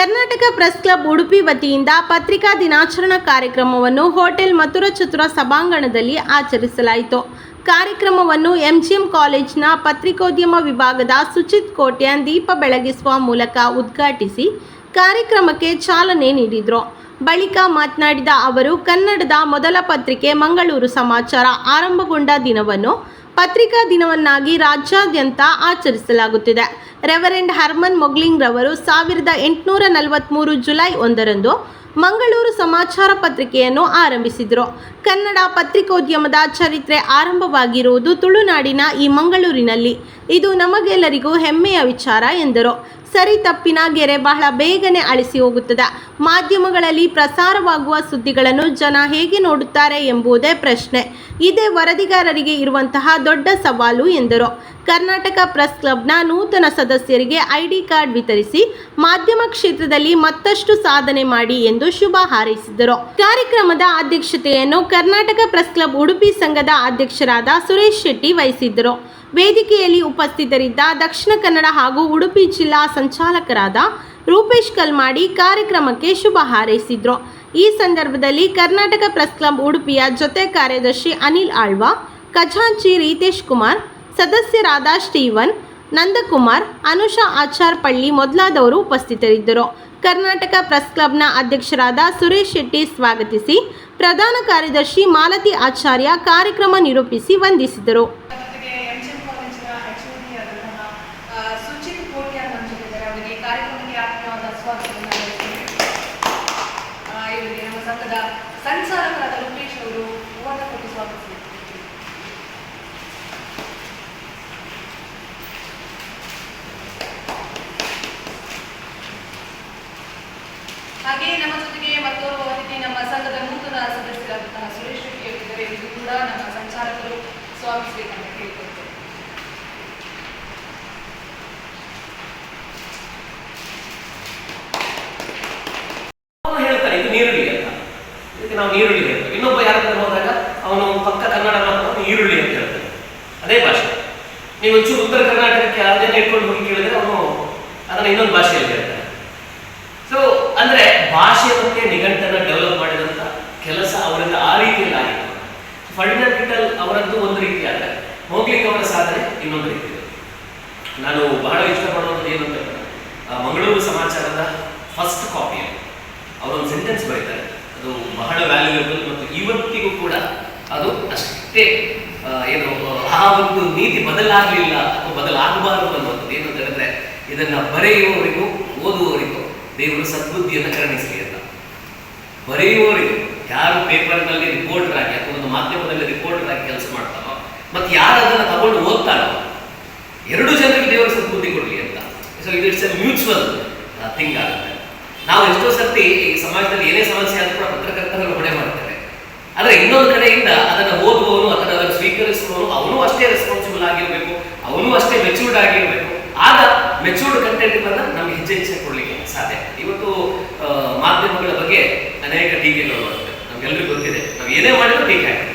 Karnataka press club Udupi ವತಿಯಿಂದ ಪತ್ರಿಕಾ ದಿನಾಚರಣಾ ಕಾರ್ಯಕ್ರಮವನ್ನು ಹೋಟೆಲ್ ಮಥುರ ಚತುರ ಸಭಾಂಗಣದಲ್ಲಿ ಆಚರಿಸಲಾಯಿತು. ಕಾರ್ಯಕ್ರಮವನ್ನು ಎಂಜಿಎಂ ಕಾಲೇಜಿನ ಪತ್ರಿಕೋದ್ಯಮ ವಿಭಾಗದ ಸುಚಿತ್ ಕೋಟ್ಯಾನ್ ದೀಪ ಬೆಳಗಿಸುವ ಮೂಲಕ ಉದ್ಘಾಟಿಸಿ ಕಾರ್ಯಕ್ರಮಕ್ಕೆ ಚಾಲನೆ ನೀಡಿದರು. ಬಳಿಕ ಮಾತನಾಡಿದ ಅವರು, ಕನ್ನಡದ ಮೊದಲ ಪತ್ರಿಕೆ ಮಂಗಳೂರು ಸಮಾಚಾರ. ಆರಂಭಗೊಂಡ ದಿನವನ್ನು ಪತ್ರಿಕಾ ದಿನವನ್ನಾಗಿ ರಾಜ್ಯಾದ್ಯಂತ ಆಚರಿಸಲಾಗುತ್ತಿದೆ. ರೆವರೆಂಡ್ ಹರ್ಮನ್ ಮೊಗ್ಲಿಂಗ್ ರವರು ಸಾವಿರದ ಎಂಟುನೂರ ನಲವತ್ತ್ಮೂರು ಜುಲೈ ಒಂದರಂದು ಮಂಗಳೂರು ಸಮಾಚಾರ ಪತ್ರಿಕೆಯನ್ನು ಆರಂಭಿಸಿದರು. ಕನ್ನಡ ಪತ್ರಿಕೋದ್ಯಮದ ಚರಿತ್ರೆ ಆರಂಭವಾಗಿರುವುದು ತುಳುನಾಡಿನ ಈ ಮಂಗಳೂರಿನಲ್ಲಿ. ಇದು ನಮಗೆಲ್ಲರಿಗೂ ಹೆಮ್ಮೆಯ ವಿಚಾರ ಎಂದರು. ಸರಿ ತಪ್ಪಿನ ಗೆರೆ ಬಹಳ ಬೇಗನೆ ಅಳಿಸಿ ಹೋಗುತ್ತದೆ. ಮಾಧ್ಯಮಗಳಲ್ಲಿ ಪ್ರಸಾರವಾಗುವ ಸುದ್ದಿಗಳನ್ನು ಜನ ಹೇಗೆ ನೋಡುತ್ತಾರೆ ಎಂಬುದೇ ಪ್ರಶ್ನೆ. ಇದೇ ವರದಿಗಾರರಿಗೆ ಇರುವಂತಹ ದೊಡ್ಡ ಸವಾಲು ಎಂದರು. ಕರ್ನಾಟಕ ಪ್ರೆಸ್ ಕ್ಲಬ್ನ ನೂತನ ಸದಸ್ಯರಿಗೆ ಐಡಿ ಕಾರ್ಡ್ ವಿತರಿಸಿ ಮಾಧ್ಯಮ ಕ್ಷೇತ್ರದಲ್ಲಿ ಮತ್ತಷ್ಟು ಸಾಧನೆ ಮಾಡಿ ಎಂದು ಶುಭ ಹಾರೈಸಿದರು. ಕಾರ್ಯಕ್ರಮದ ಅಧ್ಯಕ್ಷತೆಯನ್ನು ಕರ್ನಾಟಕ ಪ್ರೆಸ್ ಕ್ಲಬ್ ಉಡುಪಿ ಸಂಘದ ಅಧ್ಯಕ್ಷರಾದ ಸುರೇಶ್ ಶೆಟ್ಟಿ ವಹಿಸಿದ್ದರು. ವೇದಿಕೆಯಲ್ಲಿ ಉಪಸ್ಥಿತರಿದ್ದ ದಕ್ಷಿಣ ಕನ್ನಡ ಹಾಗೂ ಉಡುಪಿ ಜಿಲ್ಲಾ ಸಂಚಾಲಕರಾದ ರೂಪೇಶ್ ಕಲ್ಮಾಡಿ ಕಾರ್ಯಕ್ರಮಕ್ಕೆ ಶುಭ ಹಾರೈಸಿದ್ರು. ಈ ಸಂದರ್ಭದಲ್ಲಿ ಕರ್ನಾಟಕ ಪ್ರೆಸ್ ಕ್ಲಬ್ ಉಡುಪಿಯ ಜೊತೆ ಕಾರ್ಯದರ್ಶಿ ಅನಿಲ್ ಆಳ್ವ, ಖಜಾಂಚಿ ರೀತೇಶ್ ಕುಮಾರ್, ಸದಸ್ಯರಾದ ಸ್ಟೀವನ್ ನಂದಕುಮಾರ್, ಅನುಷಾ ಆಚಾರ್ ಪಳ್ಳಿ ಮೊದಲಾದವರು ಉಪಸ್ಥಿತರಿದ್ದರು. ಕರ್ನಾಟಕ ಪ್ರೆಸ್ ಕ್ಲಬ್ನ ಅಧ್ಯಕ್ಷರಾದ ಸುರೇಶ್ ಶೆಟ್ಟಿ ಸ್ವಾಗತಿಸಿ, ಪ್ರಧಾನ ಕಾರ್ಯದರ್ಶಿ ಮಾಲತಿ ಆಚಾರ್ಯ ಕಾರ್ಯಕ್ರಮ ನಿರೂಪಿಸಿ ವಂದಿಸಿದರು ಜೊತೆಗೆ ಎಂಜಿಎಂ ಕಾಲೇಜಿನ ಎಚ್ಒಡಿ ಆದಂತಹ ಆ, ಸುಚಿತ್ ಕೋಟ್ಯಾನ್ ನಮ್ಮ ಜೊತೆಗಿದ್ದಾರೆ ಅವರಿಗೆ ಕಾರ್ಯಕ್ರಮಕ್ಕೆ ಆತ್ಮೀಯವಾದ ಸ್ವಾಗತವನ್ನು ಇವರಿಗೆ ನಮ್ಮ ಸಂಘದ ಸಂಚಾಲಕರಾದ ರೂಪೇಶ್ ಅವರು ಮೂವತ್ತ ಕೋಟಿ ಸ್ವಾಗತಿಸಿದ್ದಾರೆ ಹಾಗೆ ನಮ್ಮ ಜೊತೆಗೆ ಮತ್ತೋರ್ವ ಅತಿಥಿ ನಮ್ಮ ಸಂಘದ ನೂತನ ಸದಸ್ಯರಾದಂತಹ ಸುರೇಶ್ ಶೆಟ್ಟಿ ಅವರಿದ್ದಾರೆ. ಇದು ಕೂಡ ನಮ್ಮ ಸಂಚಾಲಕರು ಸ್ವಾಗತಿಸಬೇಕಂತ ಕೇಳಿಕೊಳ್ತೇವೆ ಅವನು ಹೇಳ್ತಾನೆ ಇದು ನೀರುಳ್ಳಿ ಅಂತ ಇದಕ್ಕೆ ನಾವು ಈರುಳ್ಳಿ ಹೇಳ್ತೇವೆ. ಇನ್ನೊಬ್ಬ ಯಾರಾದ್ರೂ ಹೋದಾಗ ಅವನು ಪಕ್ಕ ಕನ್ನಡ ಮಾತ್ರ ಈರುಳ್ಳಿ ಅಂತ ಹೇಳ್ತಾನೆ. ಅದೇ ಭಾಷೆ. ನೀವು ಒಂಚೂರು ಉತ್ತರ ಕರ್ನಾಟಕಕ್ಕೆ ಅದನ್ನ ಇಟ್ಕೊಂಡು ಹೋಗಿ ಕೇಳಿದ್ರೆ ಅವನು ಅದನ್ನ ಇನ್ನೊಂದು ಭಾಷೆಯಲ್ಲಿ ಹೇಳ್ತಾನೆ. ಸೊ ಅಂದ್ರೆ ಭಾಷೆ ಬಗ್ಗೆ ನಿಘಂಟನ್ನ ಡೆವಲಪ್ ಮಾಡಿದಂತ ಕೆಲಸ ಅವರಿಂದ ಆ ರೀತಿಯಲ್ಲಿ ಆಗಿತ್ತು ಫಂಡಮೆಂಟಲ್ ಅವರದ್ದು ಒಂದು ರೀತಿ ಆದರೆ ಹೋಗ್ಲಿಕ್ಕೆ ಅವರ ಸಾಧನೆ ಇನ್ನೊಂದು ರೀತಿ. ನಾನು ಬಹಳ ಇಷ್ಟಪಡುವಂಥದ್ದು ಏನು ಅಂತ ಮಂಗಳೂರು ಸಮಾಚಾರದ ಫಸ್ಟ್ ಕಾಪಿ ಅವರೊಂದು ಸೆಂಟೆನ್ಸ್ ಬರೀತಾರೆ. ಅದು ಬಹಳ ವ್ಯಾಲ್ಯೂಯಬಲ್ ಮತ್ತು ಇವತ್ತಿಗೂ ಕೂಡ ಅದು ಅಷ್ಟೇ ಏನು, ಆ ಒಂದು ನೀತಿ ಬದಲಾಗಲಿಲ್ಲ ಅಥವಾ ಬದಲಾಗಬಾರದು ಅನ್ನುವಂಥದ್ದು ಏನು ಹೇಳಿದ್ರೆ ಇದನ್ನ ಬರೆಯುವವರಿಗೂ, ಓದುವವರಿಗೂ ದೇವರು ಸದ್ಬುದ್ಧಿಯನ್ನು ಕರುಣಿಸಲಿ ಅಂತ. ಬರೆಯುವವರಿಗೂ ಯಾರು ಪೇಪರ್ನಲ್ಲಿ ರಿಪೋರ್ಟರ್ ಆಗಿ ಅಥವಾ ಒಂದು ಮಾಧ್ಯಮದಲ್ಲಿ ರಿಪೋರ್ಟರ್ ಆಗಿ ಕೆಲಸ ಮಾಡ್ತಾರೋ ಮತ್ತು ಯಾರು ಅದನ್ನು ತಗೊಂಡು ಓದ್ತಾರೋ, ಎರಡು ಜನರಿಗೆ ದೇವರು ಸದ್ಬುದ್ಧಿ ಕೊಡಲಿ ಅಂತ. ಸೊ ಇದು ಇಟ್ಸ್ ಎ ಮ್ಯೂಚುವಲ್ ಥಿಂಗ್ ಆಗುತ್ತೆ. ನಾವು ಎಷ್ಟೋ ಸರ್ತಿ ಈ ಸಮಾಜದಲ್ಲಿ ಏನೇ ಸಮಸ್ಯೆ ಆದರೂ ಕೂಡ ಪತ್ರಕರ್ತರನ್ನು ಹೊಣೆ ಮಾಡ್ತೇವೆ ಆದರೆ ಇನ್ನೊಂದು ಕಡೆಯಿಂದ ಅದನ್ನು ಓದುವವನು ಅಥವಾ ಅದನ್ನು ಸ್ವೀಕರಿಸುವವನು, ಅವನು ಅಷ್ಟೇ ರೆಸ್ಪಾನ್ಸಿಬಲ್ ಆಗಿರಬೇಕು, ಅವನು ಅಷ್ಟೇ ಮೆಚೂರ್ಡ್ ಆಗಿರಬೇಕು. ಆಗ ಮೆಚೂರ್ಡ್ ಕಂಟೆಂಟ್ಗಳನ್ನ ನಮ್ಗೆ ಹೆಜ್ಜೆ ಹೆಜ್ಜೆ ಕೊಡಲಿಕ್ಕೆ ಸಾಧ್ಯ ಇವತ್ತು ಮಾಧ್ಯಮಗಳ ಬಗ್ಗೆ ಅನೇಕ ಟೀಕೆಗಳು ಬರುತ್ತೆ ನಮ್ಗೆಲ್ರಿಗೂ ಗೊತ್ತಿದೆ. ನಾವು ಏನೇ ಮಾಡಿದ್ರು ಟೀಕೆ ಆಗ್ತದೆ.